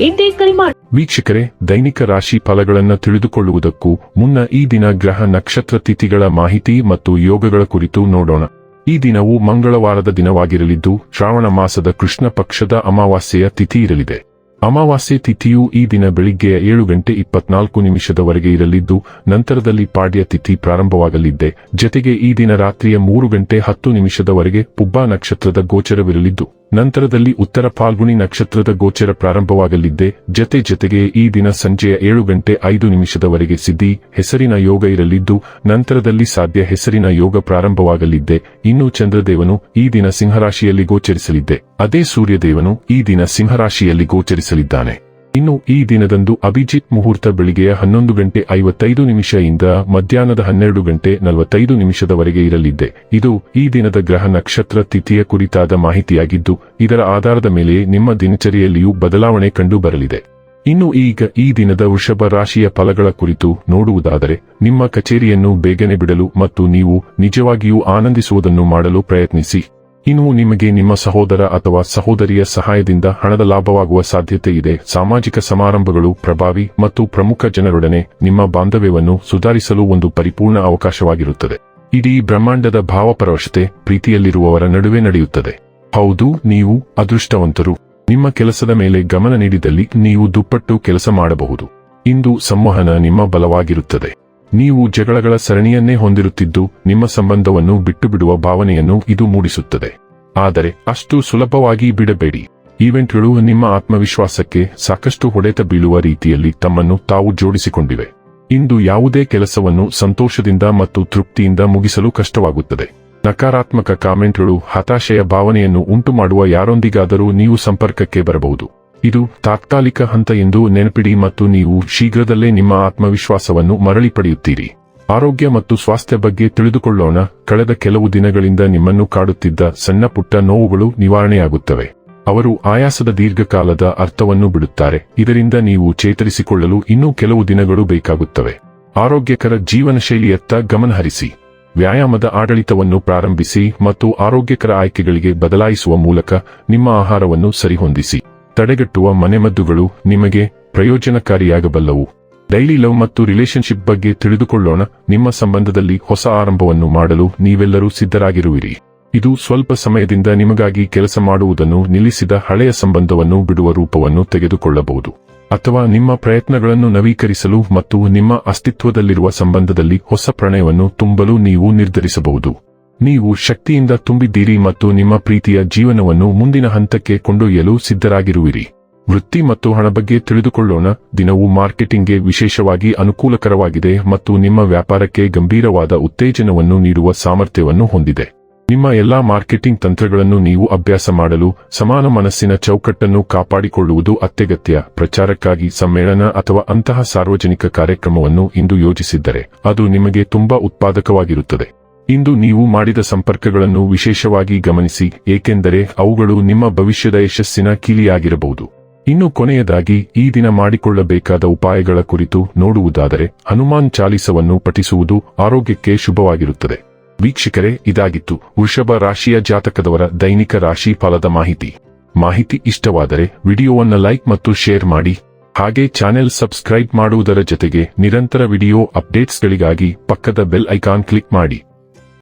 ಎಂದೇ ಕರೆ ಮಾಡಿ ವೀಕ್ಷಕರೇ, ದೈನಿಕ ರಾಶಿ ಫಲಗಳನ್ನು ತಿಳಿದುಕೊಳ್ಳುವುದಕ್ಕೂ ಮುನ್ನ ಈ ದಿನ ಗ್ರಹ ನಕ್ಷತ್ರ ತಿಥಿಗಳ ಮಾಹಿತಿ ಮತ್ತು ಯೋಗಗಳ ಕುರಿತು ನೋಡೋಣ. ಈ ದಿನವು ಮಂಗಳವಾರದ ದಿನವಾಗಿರಲಿದ್ದು, ಶ್ರಾವಣ ಮಾಸದ ಕೃಷ್ಣ ಪಕ್ಷದ ಅಮಾವಾಸ್ಯೆಯ ತಿಥಿ ಇರಲಿದೆ. ಅಮಾವಾಸ್ಯೆ ತಿಥಿಯು ಈ ದಿನ ಬೆಳಿಗ್ಗೆ ಏಳು ಗಂಟೆ ಇಪ್ಪತ್ನಾಲ್ಕು ನಿಮಿಷದವರೆಗೆ ಇರಲಿದ್ದು, ನಂತರದಲ್ಲಿ ಪಾಡ್ಯ ತಿಥಿ ಪ್ರಾರಂಭವಾಗಲಿದ್ದೆ. ಜತೆಗೆ ಈ ದಿನ ರಾತ್ರಿಯ ಮೂರು ಗಂಟೆ ಹತ್ತು ನಿಮಿಷದವರೆಗೆ ಪುಬ್ಬಾ ನಕ್ಷತ್ರದ ಗೋಚರವಿರಲಿದ್ದು ನಂತರದಲ್ಲಿ ಉತ್ತರ ಫಾಲ್ಗುಣಿ ನಕ್ಷತ್ರದ ಗೋಚರ ಪ್ರಾರಂಭವಾಗಲಿದ್ದೆ. ಜತೆ ಜತೆಗೆ ಈ ದಿನ ಸಂಜೆಯ ಏಳು ಗಂಟೆ ಐದು ನಿಮಿಷದವರೆಗೆ ಸಿದ್ಧಿ, ಹೆಸರಿನ ಯೋಗ ಇರಲಿದ್ದು, ನಂತರದಲ್ಲಿ ಸಾಧ್ಯ ಹೆಸರಿನ ಯೋಗ ಪ್ರಾರಂಭವಾಗಲಿದ್ದೆ. ಇನ್ನು ಚಂದ್ರದೇವನು ಈ ದಿನ ಸಿಂಹರಾಶಿಯಲ್ಲಿ ಗೋಚರಿಸಲಿದ್ದೆ. ಅದೇ ಸೂರ್ಯದೇವನು ಈ ದಿನ ಸಿಂಹರಾಶಿಯಲ್ಲಿ ಗೋಚರಿಸಲಿದ್ದಾನೆ. ಇನ್ನು ಈ ದಿನದಂದು ಅಭಿಜಿತ್ ಮುಹೂರ್ತ ಬೆಳಿಗ್ಗೆ ಹನ್ನೊಂದು ಗಂಟೆ ಐವತ್ತೈದು ನಿಮಿಷದಿಂದ ಮಧ್ಯಾಹ್ನದ ಹನ್ನೆರಡು ಗಂಟೆ ನಲವತ್ತೈದು ನಿಮಿಷದವರೆಗೆ ಇರಲಿದೆ ಇದು ಈ ದಿನದ ಗ್ರಹ ನಕ್ಷತ್ರ ತಿಥಿಯ ಕುರಿತಾದ ಮಾಹಿತಿಯಾಗಿದ್ದು, ಇದರ ಆಧಾರದ ಮೇಲೆ ನಿಮ್ಮ ದಿನಚರಿಯಲ್ಲಿಯೂ ಬದಲಾವಣೆ ಕಂಡು ಬರಲಿದೆ ಇನ್ನು ಈಗ ಈ ದಿನದ ವೃಷಭ ರಾಶಿಯ ಫಲಗಳ ಕುರಿತು ನೋಡುವುದಾದರೆ, ನಿಮ್ಮ ಕಚೇರಿಯನ್ನು ಬೇಗನೆ ಬಿಡಲು ಮತ್ತು ನೀವು ನಿಜವಾಗಿಯೂ ಆನಂದಿಸುವುದನ್ನು ಮಾಡಲು ಪ್ರಯತ್ನಿಸಿ. ಇನ್ನು ನಿಮಗೆ ನಿಮ್ಮ ಸಹೋದರ ಅಥವಾ ಸಹೋದರಿಯ ಸಹಾಯದಿಂದ ಹಣದ ಲಾಭವಾಗುವ ಸಾಧ್ಯತೆ ಇದೆ. ಸಾಮಾಜಿಕ ಸಮಾರಂಭಗಳು ಪ್ರಭಾವಿ ಮತ್ತು ಪ್ರಮುಖ ಜನರೊಡನೆ ನಿಮ್ಮ ಬಾಂಧವ್ಯವನ್ನು ಸುಧಾರಿಸಲು ಒಂದು ಪರಿಪೂರ್ಣ ಅವಕಾಶವಾಗಿರುತ್ತದೆ. ಇಡೀ ಬ್ರಹ್ಮಾಂಡದ ಭಾವಪರವಶತೆ ಪ್ರೀತಿಯಲ್ಲಿರುವವರ ನಡುವೆ ನಡೆಯುತ್ತದೆ. ಹೌದು, ನೀವು ಅದೃಷ್ಟವಂತರು. ನಿಮ್ಮ ಕೆಲಸದ ಮೇಲೆ ಗಮನ ನೀಡಿದಲ್ಲಿ ನೀವು ದುಪ್ಪಟ್ಟು ಕೆಲಸ ಮಾಡಬಹುದು. ಇಂದು ಸಂವಹನ ನಿಮ್ಮ ಬಲವಾಗಿರುತ್ತದೆ. ನೀವು ಜಗಳಗಳ ಸರಣಿಯನ್ನೇ ಹೊಂದಿರುತ್ತಿದ್ದು ನಿಮ್ಮ ಸಂಬಂಧವನ್ನು ಬಿಟ್ಟು ಬಿಡುವ ಭಾವನೆಯನ್ನು ಇದು ಮೂಡಿಸುತ್ತದೆ. ಆದರೆ ಅಷ್ಟು ಸುಲಭವಾಗಿ ಬಿಡಬೇಡಿ. ಈವೆಂಟ್ಗಳು ನಿಮ್ಮ ಆತ್ಮವಿಶ್ವಾಸಕ್ಕೆ ಸಾಕಷ್ಟು ಹೊಡೆತ ಬೀಳುವ ರೀತಿಯಲ್ಲಿ ತಮ್ಮನ್ನು ತಾವು ಜೋಡಿಸಿಕೊಂಡಿವೆ. ಇಂದು ಯಾವುದೇ ಕೆಲಸವನ್ನು ಸಂತೋಷದಿಂದ ಮತ್ತು ತೃಪ್ತಿಯಿಂದ ಮುಗಿಸಲು ಕಷ್ಟವಾಗುತ್ತದೆ. ನಕಾರಾತ್ಮಕ ಕಾಮೆಂಟ್ಗಳು ಹತಾಶೆಯ ಭಾವನೆಯನ್ನು ಉಂಟುಮಾಡುವ ಯಾರೊಂದಿಗಾದರೂ ನೀವು ಸಂಪರ್ಕಕ್ಕೆ ಬರಬಹುದು. ಇದು ತಾತ್ಕಾಲಿಕ ಹಂತ ಎಂದು ನೆನಪಿಡಿ ಮತ್ತು ನೀವು ಶೀಘ್ರದಲ್ಲೇ ನಿಮ್ಮ ಆತ್ಮವಿಶ್ವಾಸವನ್ನು ಮರಳಿ ಪಡೆಯುತ್ತೀರಿ. ಆರೋಗ್ಯ ಮತ್ತು ಸ್ವಾಸ್ಥ್ಯ ಬಗ್ಗೆ ತಿಳಿದುಕೊಳ್ಳೋಣ. ಕಳೆದ ಕೆಲವು ದಿನಗಳಿಂದ ನಿಮ್ಮನ್ನು ಕಾಡುತ್ತಿದ್ದ ಸಣ್ಣ ಪುಟ್ಟ ನೋವುಗಳು ನಿವಾರಣೆಯಾಗುತ್ತವೆ. ಅವರು ಆಯಾಸದ ದೀರ್ಘಕಾಲದ ಅರ್ಥವನ್ನು ಬಿಡುತ್ತಾರೆ. ಇದರಿಂದ ನೀವು ಚೇತರಿಸಿಕೊಳ್ಳಲು ಇನ್ನೂ ಕೆಲವು ದಿನಗಳು ಬೇಕಾಗುತ್ತವೆ. ಆರೋಗ್ಯಕರ ಜೀವನ ಶೈಲಿಯತ್ತ ಗಮನಹರಿಸಿ. ವ್ಯಾಯಾಮದ ಆಡಳಿತವನ್ನು ಪ್ರಾರಂಭಿಸಿ ಮತ್ತು ಆರೋಗ್ಯಕರ ಆಯ್ಕೆಗಳಿಗೆ ಬದಲಾಯಿಸುವ ಮೂಲಕ ನಿಮ್ಮ ಆಹಾರವನ್ನು ಸರಿಹೊಂದಿಸಿ. ತಡೆಗಟ್ಟುವ ಮನೆಮದ್ದುಗಳು ನಿಮಗೆ ಪ್ರಯೋಜನಕಾರಿಯಾಗಬಲ್ಲವು. ಡೈಲಿ ಲವ್ ಮತ್ತು ರಿಲೇಶನ್ಶಿಪ್ ಬಗ್ಗೆ ತಿಳಿದುಕೊಳ್ಳೋಣ. ನಿಮ್ಮ ಸಂಬಂಧದಲ್ಲಿ ಹೊಸ ಆರಂಭವನ್ನು ಮಾಡಲು ನೀವೆಲ್ಲರೂ ಸಿದ್ಧರಾಗಿರುವಿರಿ. ಇದು ಸ್ವಲ್ಪ ಸಮಯದಿಂದ ನಿಮಗಾಗಿ ಕೆಲಸ ಮಾಡುವುದನ್ನು ನಿಲ್ಲಿಸಿದ ಹಳೆಯ ಸಂಬಂಧವನ್ನು ಬಿಡುವ ರೂಪವನ್ನು ತೆಗೆದುಕೊಳ್ಳಬಹುದು. ಅಥವಾ ನಿಮ್ಮ ಪ್ರಯತ್ನಗಳನ್ನು ನವೀಕರಿಸಲು ಮತ್ತು ನಿಮ್ಮ ಅಸ್ತಿತ್ವದಲ್ಲಿರುವ ಸಂಬಂಧದಲ್ಲಿ ಹೊಸ ಪ್ರಣಯವನ್ನು ತುಂಬಲು ನೀವು ನಿರ್ಧರಿಸಬಹುದು. ನೀವು ಶಕ್ತಿಯಿಂದ ತುಂಬಿದ್ದೀರಿ ಮತ್ತು ನಿಮ್ಮ ಪ್ರೀತಿಯ ಜೀವನವನ್ನು ಮುಂದಿನ ಹಂತಕ್ಕೆ ಕೊಂಡೊಯ್ಯಲು ಸಿದ್ಧರಾಗಿರುವಿರಿ. ವೃತ್ತಿ ಮತ್ತು ಹಣ ಬಗ್ಗೆ ತಿಳಿದುಕೊಳ್ಳೋಣ. ದಿನವು ಮಾರ್ಕೆಟಿಂಗ್ಗೆ ವಿಶೇಷವಾಗಿ ಅನುಕೂಲಕರವಾಗಿದೆ ಮತ್ತು ನಿಮ್ಮ ವ್ಯಾಪಾರಕ್ಕೆ ಗಂಭೀರವಾದ ಉತ್ತೇಜನವನ್ನು ನೀಡುವ ಸಾಮರ್ಥ್ಯವನ್ನು ಹೊಂದಿದೆ. ನಿಮ್ಮ ಎಲ್ಲಾ ಮಾರ್ಕೆಟಿಂಗ್ ತಂತ್ರಗಳನ್ನು ನೀವು ಅಭ್ಯಾಸ ಮಾಡಲು, ಸಮಾನ ಮನಸ್ಸಿನ ಚೌಕಟ್ಟನ್ನು ಕಾಪಾಡಿಕೊಳ್ಳುವುದು ಅತ್ಯಗತ್ಯ. ಪ್ರಚಾರಕ್ಕಾಗಿ ಸಮ್ಮೇಳನ ಅಥವಾ ಅಂತಹ ಸಾರ್ವಜನಿಕ ಕಾರ್ಯಕ್ರಮವನ್ನು ಇಂದು ಯೋಜಿಸಿದ್ದರೆ ಅದು ನಿಮಗೆ ತುಂಬಾ ಉತ್ಪಾದಕವಾಗಿರುತ್ತದೆ. ಇಂದು ನೀವು ಮಾಡಿದ ಸಂಪರ್ಕಗಳನ್ನು ವಿಶೇಷವಾಗಿ ಗಮನಿಸಿ, ಏಕೆಂದರೆ ಅವುಗಳು ನಿಮ್ಮ ಭವಿಷ್ಯದ ಯಶಸ್ಸಿನ ಕೀಲಿಯಾಗಿರಬಹುದು. ಇನ್ನು ಕೊನೆಯದಾಗಿ, ಈ ದಿನ ಮಾಡಿಕೊಳ್ಳಬೇಕಾದ ಉಪಾಯಗಳ ಕುರಿತು ನೋಡುವುದಾದರೆ, ಹನುಮಾನ್ ಚಾಲಿಸವನ್ನು ಪಠಿಸುವುದು ಆರೋಗ್ಯಕ್ಕೆ ಶುಭವಾಗಿರುತ್ತದೆ. ವೀಕ್ಷಕರೇ, ಇದಾಗಿತ್ತು ವೃಷಭ ರಾಶಿಯ ಜಾತಕದವರ ದೈನಿಕ ರಾಶಿ ಫಲದ ಮಾಹಿತಿ. ಮಾಹಿತಿ ಇಷ್ಟವಾದರೆ, ವಿಡಿಯೋವನ್ನು ಲೈಕ್ ಮತ್ತು ಶೇರ್ ಮಾಡಿ. ಹಾಗೆ ಚಾನೆಲ್ ಸಬ್ಸ್ಕ್ರೈಬ್ ಮಾಡುವುದರ ಜೊತೆಗೆ ನಿರಂತರ ವಿಡಿಯೋ ಅಪ್ಡೇಟ್ಸ್ಗಳಿಗಾಗಿ ಪಕ್ಕದ ಬೆಲ್ ಐಕಾನ್ ಕ್ಲಿಕ್ ಮಾಡಿ.